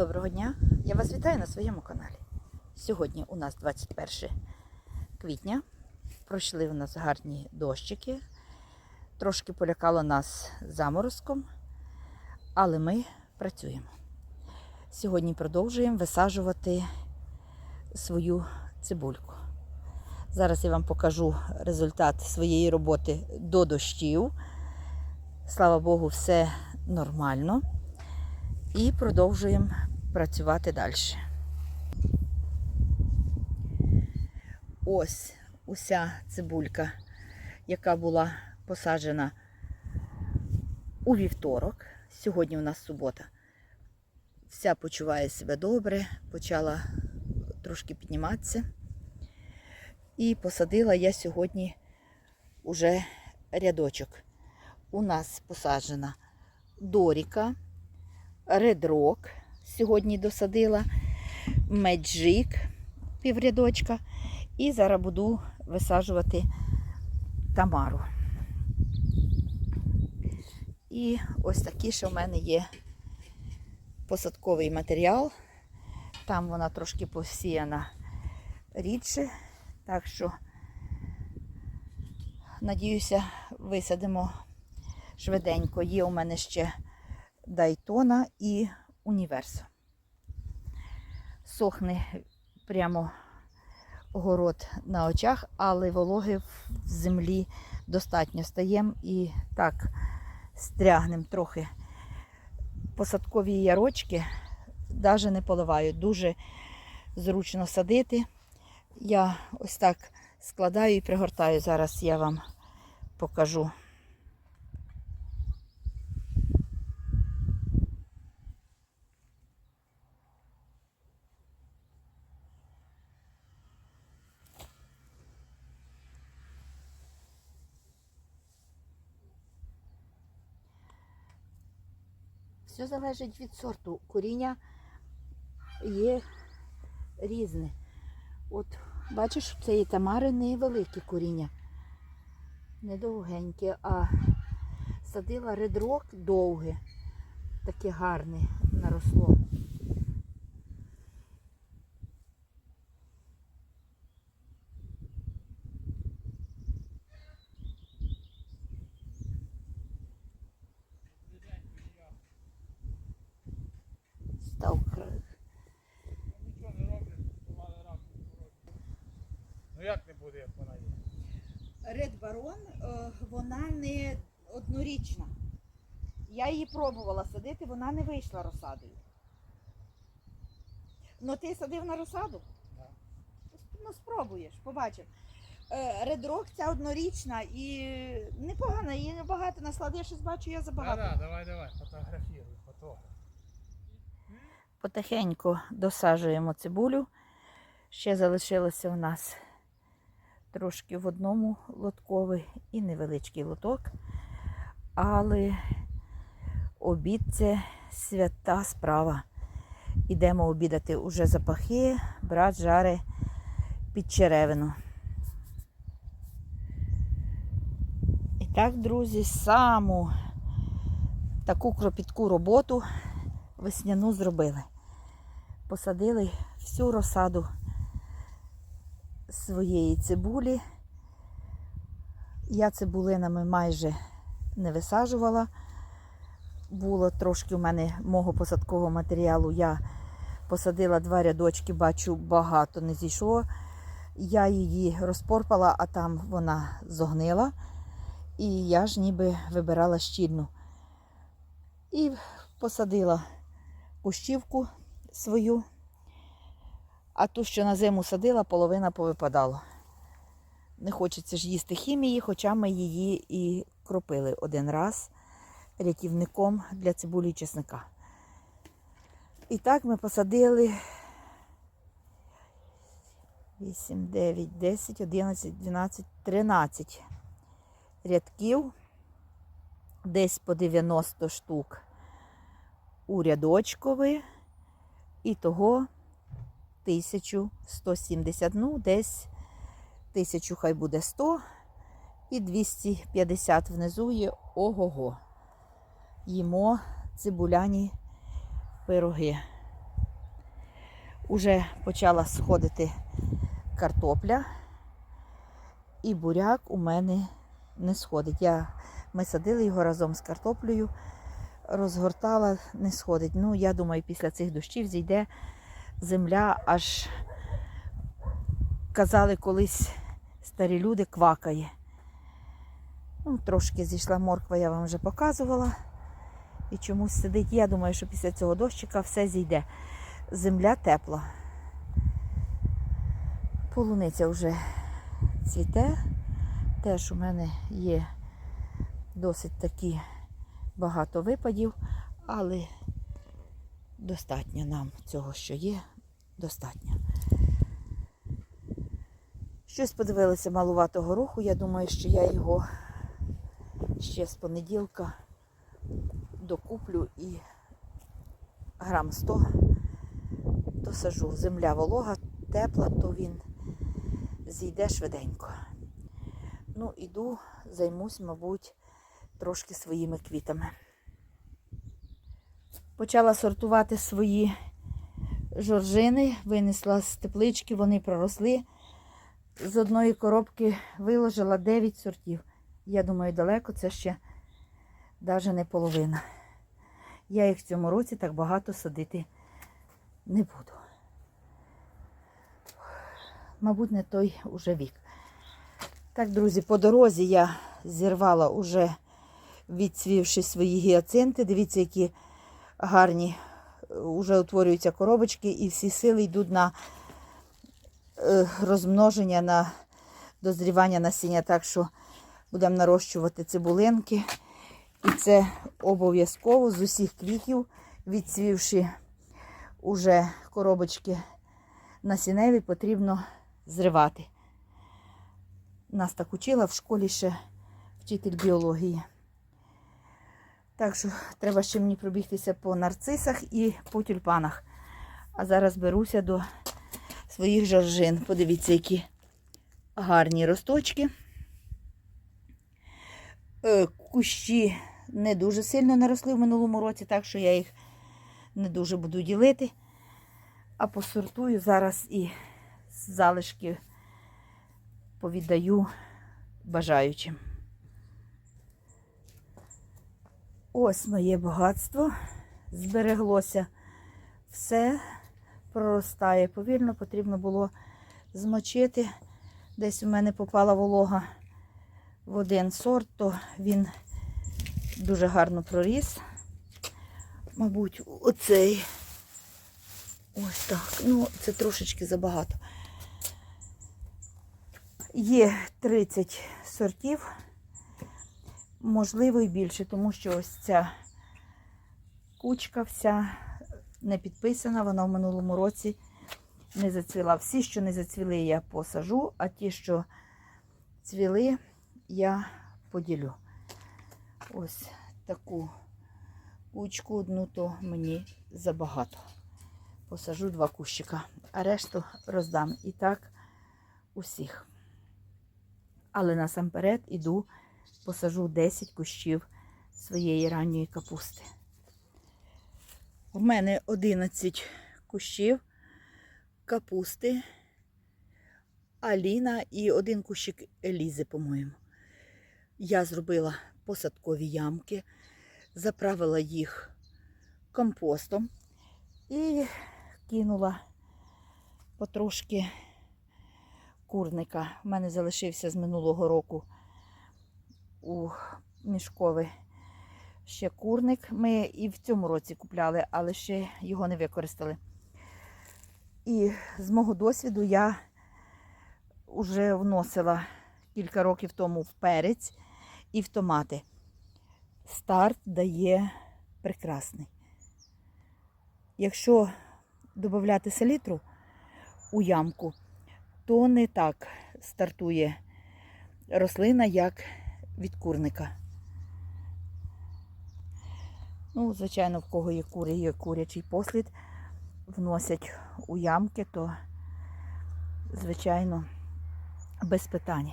Доброго дня! Я вас вітаю на своєму каналі. Сьогодні у нас 21 квітня. Пройшли у нас гарні дощики. Трошки полякало нас заморозком, але ми працюємо. Сьогодні продовжуємо висаджувати свою цибульку. Зараз я вам покажу результат своєї роботи до дощів. Слава Богу, все нормально. І продовжуємо працювати далі. Ось уся цибулька, яка була посаджена у вівторок. Сьогодні у нас субота. Вся почуває себе добре, почала трошки підніматися. І посадила я сьогодні уже рядочок. У нас посаджена доріка. Редрок сьогодні досадила, меджик піврядочка. І зараз буду висаджувати тамару. І ось такий ще в мене є посадковий матеріал. Там вона трошки посіяна рідше. Так що, надіюся, висадимо швиденько. Є у мене ще Дайтона і Універсо. Сохне прямо город на очах, але вологи в землі достатньо стаємо і так стрягнем трохи. Посадкові ярочки навіть не поливаю. Дуже зручно садити. Я ось так складаю і пригортаю. Зараз я вам покажу. Все залежить від сорту. Коріння є різне. От, бачиш, в цієї тамари невелике коріння. Не довгеньке, а садила редрок довге, таке гарне наросло. Став кра- Нічого не роблять, купували рамку. Ну як не буде, як вона є? Ред Барон, е, вона не однорічна. Я її пробувала садити, вона не вийшла розсадою. Ну ти садив на розсаду? Так. Ну спробуєш, побачив. Редрок ця однорічна і непогана, її небагато насладиш, щось бачу, я забагато. да, давай, давай, фотографіруй, фотограф. Потихеньку досаджуємо цибулю. Ще залишилося у нас трошки в одному лотковий і невеличкий лоток. Але обід це свята справа. Ідемо обідати уже запахи, брат жаре під черевину. І так, друзі, саму таку кропітку роботу весняну зробили. Посадили всю розсаду своєї цибулі. Я цибулинами майже не висаджувала. Було трошки у мене мого посадкового матеріалу. Я посадила два рядочки, бачу, багато не зійшло. Я її розпорпала, а там вона зогнила. І я ж ніби вибирала щільну. І посадила кущівку свою, а ту, що на зиму садила, половина повипадала. Не хочеться ж їсти хімії, хоча ми її і кропили один раз рятівником для цибулі і чесника. І так ми посадили 8, 9, 10, 11, 12, 13 рядків, десь по 90 штук у рядочкові, і того 1170, ну, десь 1000 хай буде 100 і 250 внизу є ого-го. Їмо цибуляні пироги. Уже почала сходити картопля, і буряк у мене не сходить. Я, ми садили його разом з картоплею, розгортала, не сходить. Ну, я думаю, після цих дощів зійде земля, аж казали колись старі люди, квакає. Ну, трошки зійшла морква, я вам вже показувала. І чомусь сидить. Я думаю, що після цього дощика все зійде. Земля тепла. Полуниця вже цвіте. Теж у мене є досить такі багато випадів, але достатньо нам цього, що є, достатньо. Щось подивилися малуватого руху. Я думаю, що я його ще з понеділка докуплю і грам 100 досажу. Земля волога, тепла, то він зійде швиденько. Ну, іду, займусь, мабуть, трошки своїми квітами. Почала сортувати свої жоржини, винесла з теплички, вони проросли. З одної коробки виложила 9 сортів. Я думаю, далеко це ще навіть не половина. Я їх в цьому році так багато садити не буду. Мабуть, не той уже вік. Так, друзі, по дорозі я зірвала уже відцвівши свої гіацинти. Дивіться, які гарні вже утворюються коробочки, і всі сили йдуть на е, розмноження, на дозрівання насіння. Так що будемо нарощувати цибулинки. І це обов'язково з усіх квітів, відцвівши уже коробочки насінневі, потрібно зривати. Нас так учила в школі ще вчитель біології. Так що треба ще мені пробігтися по нарцисах і по тюльпанах. А зараз беруся до своїх жоржин. Подивіться, які гарні росточки. Е, Кущі не дуже сильно наросли в минулому році, так що я їх не дуже буду ділити. А посортую зараз і залишки повіддаю бажаючим. Ось моє багатство. Збереглося все, проростає повільно, потрібно було змочити. Десь у мене попала волога в один сорт, то він дуже гарно проріс. Мабуть, оцей. Ось так. Ну, це трошечки забагато. Є 30 сортів, можливо і більше, тому що ось ця кучка вся не підписана, вона в минулому році не зацвіла. Всі, що не зацвіли, я посажу, а ті, що цвіли, я поділю. Ось таку кучку одну, то мені забагато. Посажу два кущика, а решту роздам і так усіх. Але насамперед іду, посажу 10 кущів своєї ранньої капусти. У мене 11 кущів капусти, Аліна і один кущик Елізи, по-моєму. Я зробила посадкові ямки, заправила їх компостом і кинула потрошки курника. У мене залишився з минулого року у мішкові ще курник. Ми і в цьому році купляли, але ще його не використали. І з мого досвіду я вже вносила кілька років тому в перець і в томати. Старт дає прекрасний. Якщо додати селітру у ямку, то не так стартує рослина, як від курника. Ну, звичайно, в кого є кури, є курячий послід, вносять у ямки, то, звичайно, без питань.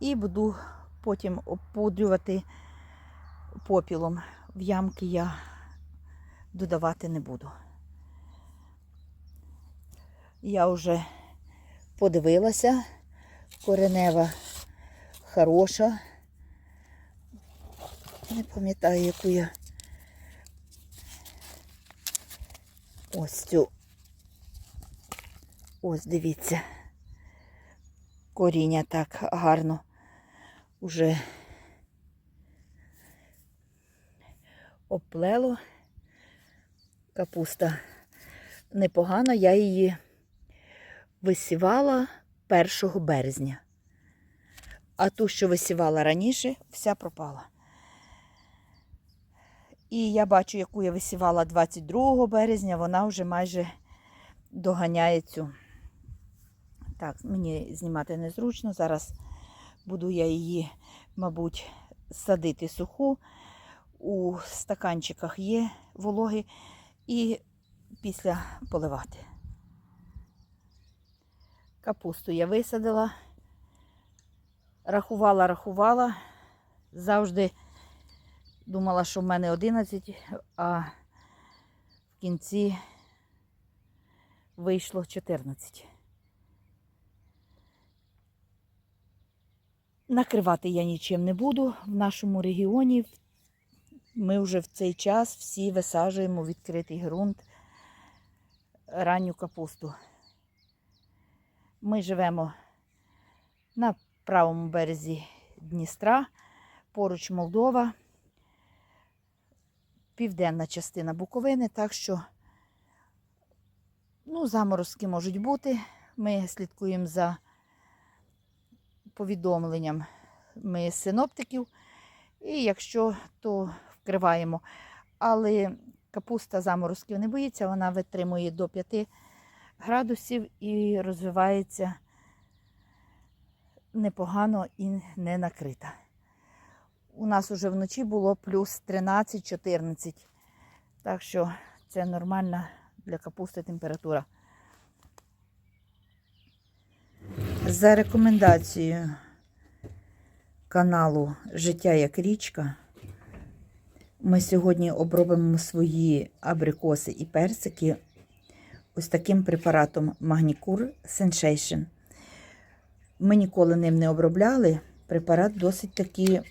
І буду потім опудрювати попілом. В ямки я додавати не буду. Я вже подивилася, коренева хороша. Не пам'ятаю, яку я. Ось цю. Ось дивіться. Коріння так гарно уже оплело. Капуста непогана, я її висівала 1 березня. А ту, що висівала раніше, вся пропала. І я бачу, яку я висівала 22 березня, вона вже майже доганяє цю. Так, мені знімати незручно. Зараз буду я її, мабуть, садити суху. У стаканчиках є вологи і після поливати. Капусту я висадила, рахувала, рахувала. Завжди думала, що в мене 11, а в кінці вийшло 14. Накривати я нічим не буду. В нашому регіоні ми вже в цей час всі висаджуємо відкритий ґрунт ранню капусту. Ми живемо на правому березі Дністра, поруч Молдова, південна частина Буковини, так що ну, заморозки можуть бути. Ми слідкуємо за повідомленням ми синоптиків. І якщо, то вкриваємо. Але капуста заморозків не боїться, вона витримує до 5 градусів і розвивається непогано і не накрита. У нас уже вночі було плюс 13-14. Так що це нормальна для капусти температура. За рекомендацією каналу Життя як річка. Ми сьогодні обробимо свої абрикоси і персики ось таким препаратом Magnicure Sensation. Ми ніколи ним не обробляли. Препарат досить таки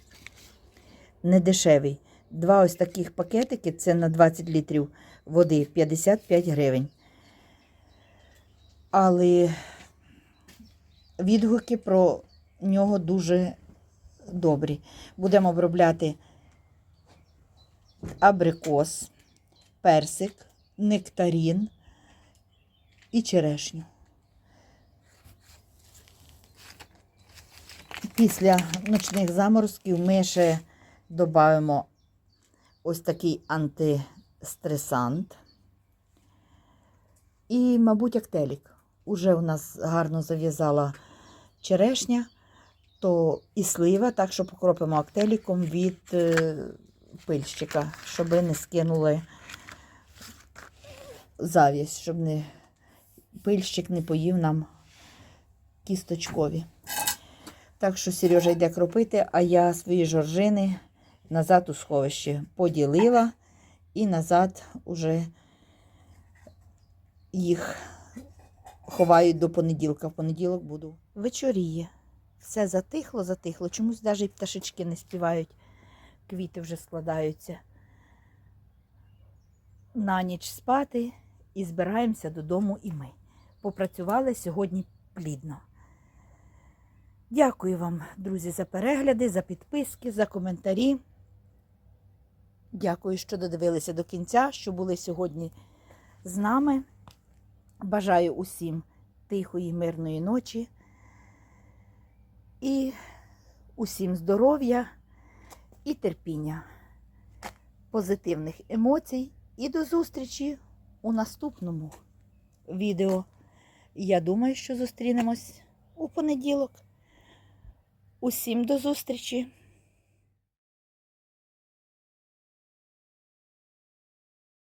недешевий. Два ось таких пакетики це на 20 літрів води 55 гривень. Але відгуки про нього дуже добрі. Будемо обробляти абрикос, персик, нектарін і черешню. Після ночних заморозків ми ще додаємо ось такий антистресант і, мабуть, актелік. Уже у нас гарно зав'язала черешня, то і слива, так що покропимо актеліком від е, пильщика, щоб не скинули завість, щоб не, пильщик не поїв нам кісточкові. Так що Сережа йде кропити, а я свої жоржини назад у сховище поділила і назад уже їх ховають до понеділка. В понеділок буду. Вечоріє. Все затихло, затихло. Чомусь навіть пташечки не співають. Квіти вже складаються. На ніч спати і збираємося додому і ми. Попрацювали сьогодні плідно. Дякую вам, друзі, за перегляди, за підписки, за коментарі. Дякую, що додивилися до кінця, що були сьогодні з нами. Бажаю усім тихої, мирної ночі і усім здоров'я і терпіння, позитивних емоцій. І до зустрічі у наступному відео. Я думаю, що зустрінемось у понеділок. Усім до зустрічі!